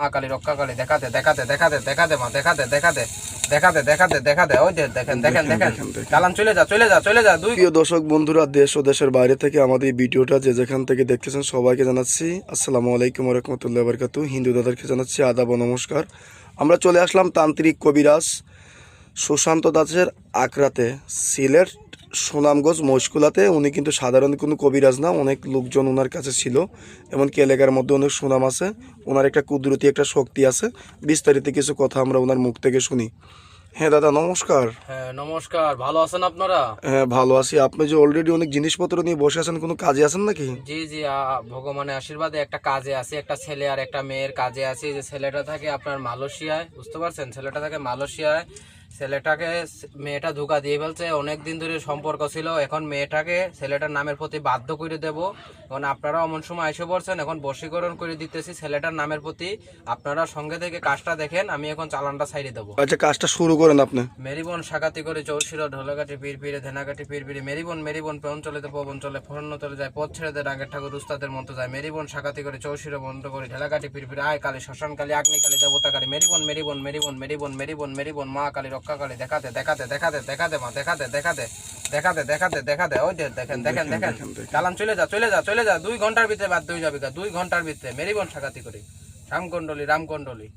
মা কালী রক্ষা কালী দেখাতে দেখাতে দেখাতে দেখাতে মা দেখাতে দেখাতে দেখাতে দেখাতে দেখাতে ওই যে দেখেন দেখেন দেখেন চলে যা চলে যা চলে যা দুই প্রিয় দর্শক বন্ধুরা দেশ ও দেশের বাইরে থেকে আমাদের এই ভিডিওটা যে যেখান থেকে দেখতেছেন সবাইকে জানাচ্ছি আসসালামু আলাইকুম রহমতুল্লাহ বরকাতু হিন্দু দাদারকে জানাচ্ছি আদাব নমস্কার। আমরা চলে আসলাম তান্ত্রিক কবিরাজ সুশান্ত দাসের আকরাতে সিলেট সুনামগঞ্জ মহিষকুলাতে উনি কিন্তু সাধারণ কোনো কবিরাজ না অনেক লোকজন ওনার কাছে ছিল। এমনকি এলাকার মধ্যে অনেক সুনাম আছে। ওনার একটা কুদরতি একটা শক্তি আছে। বিস্তারিত কিছু কথা আমরা ওনার মুখ থেকে শুনি। হ্যাঁ দাদা নমস্কার। হ্যাঁ নমস্কার। ভালো আছেন আপনারা? হ্যাঁ ভালো আছি। আপনি যে অলরেডি অনেক জিনিসপত্র নিয়ে বসে আছেন কোনো কাজে আছেন নাকি? জি জি ভগবানের আশীর্বাদে একটা কাজে আছি। একটা ছেলে আর একটা মেয়ের কাজে আছি। যে ছেলেটা থাকে আপনার মালয়েশিয়ায় বুঝতে পারছেন? ছেলেটা থাকে মালয়েশিয়ায়। ছেলেটাকে মেয়েটা ধোকা দিয়ে ফেলছে। অনেক দিন ধরে সম্পর্ক ছিল। এখন মেয়েটাকে ছেলেটার নামের প্রতি বাধ্য করে দেব। এখন আপনারা অমন সময় এসে পড়ছেন। এখন বশীকরণ করে দিতেছি ছেলেটার নামের প্রতি। আপনারা সঙ্গে থেকে কাজটা দেখেন। আমি এখন চালানটা ছাইড়ে দেবো। আচ্ছা কাজটা শুরু করেন আপনি। মেরিবন সাকাতি করে চৌশির ঢোলাকাটি পীর পীরে ধেনাকাটি পীর পীরে মেরিবন মেরিবন পেন চলে পবন চলে ফরন্ন চলে যায় পথ ছেড়ে দেয় ডাঙ্গের ঠাকুর উস্তাদের মতো যায়। মেরিবন সাকাতি করে চৌশির বন্ধ করে ঢেলাকাটি পীর পীরে আয় কালী শ্মশান কালী আগ্নি কালী দেবতা কালী মেরিবন মেরিবন মেরিবন মেরিবন মেরিবন মেরিবন মা কালী রক্ষা কালী দেখাতে দেখাতে দেখাতে দেখাতে মা দেখাতে দেখাতে দেখাতে দেখাতে দেখাতে। ওই দেখেন দেখেন দেখেন চালান চলে যা চলে যা চলে যা। দুই ঘণ্টার ভিতরে বাধ্য হয়ে যাবে দুই ঘণ্টার ভিতরে। মেরিবন সাকাতি করে। রামকন্ডলী রামকন্ডলী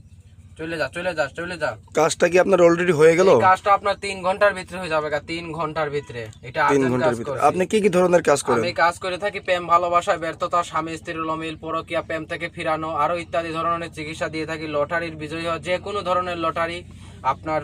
চলে যা চলে যা চলে যা। কাজটা কি আপনার অলরেডি হয়ে গেল? কাজটা আপনার তিন ঘণ্টার ভিতরে হয়ে যাবে তিন ঘণ্টার ভিতরে। এটা তিন ঘণ্টার কাজ ভিতরে। আপনি কি কি ধরনের কাজ করেন? আমি কাজ করে থাকি প্রেম ভালোবাসা ব্যর্থতা স্বামী স্ত্রীর অমিল পরকিয়া প্রেম থেকে ফিরানো আরও ইত্যাদি ধরনের চিকিৎসা দিয়ে থাকি। লটারির বিজয়ী হওয়া যে কোনো ধরনের লটারি আপনার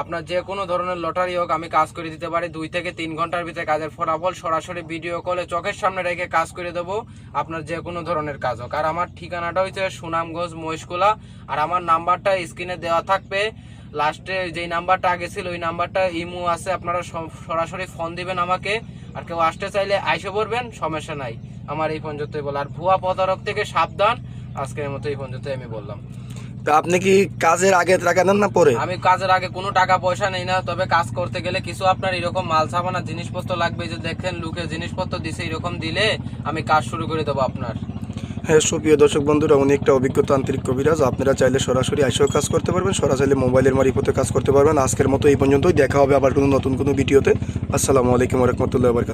আপনার যে কোনো ধরনের লটারি হোক, আমি কাজ করে দিতে পারি। দুই থেকে তিন ঘণ্টার ভিতরে কাজের ফলাফল সরাসরি ভিডিও কলে চোখের সামনে রেখে কাজ করে দেবো আপনার যে কোনো ধরনের কাজ হোক। আর আমার ঠিকানাটা হচ্ছে সুনামগঞ্জ মহিষকুলা আর আমার নাম্বারটা স্ক্রিনে দেওয়া থাকবে। লাস্টে যেই নাম্বারটা আগে ছিল, ওই নাম্বারটা ইমো আছে, আপনারা সরাসরি ফোন দিবেন আমাকে। আর কেউ আসতে চাইলে আইসে পড়বেন, সমস্যা নাই। আমার এই পর্যন্তই বল আর ভুয়া প্রতারক থেকে সাবধান। আজকের মতো এই পর্যন্তই আমি বললাম। তা আপনি কি কাজের আগে টাকা নেন না পরে? আমি কাজের আগে কোনো টাকা পয়সা নেই না তবে কাজ করতে গেলে কিছু আপনার এরকম মাল ছাপানা জিনিসপত্র লাগবে যে দেখেন লুকে জিনিসপত্র দিছে এরকম দিলে আমি কাজ শুরু করে দেবো আপনার। হ্যাঁ সুপ্রিয় দর্শক বন্ধুরা উনি একটা অভিজ্ঞ তান্ত্রিক কবিরাজ। আপনারা চাইলে সরাসরি আইসেও কাজ করতে পারবেন সরাসরি মোবাইলের মারিফতে কাজ করতে পারবেন। আজকের মতো এই পর্যন্তই। দেখা হবে আবার কোনো নতুন কোনো ভিডিওতে। আসসালামু আলাইকুম রহমতুল্লাহ বরকাত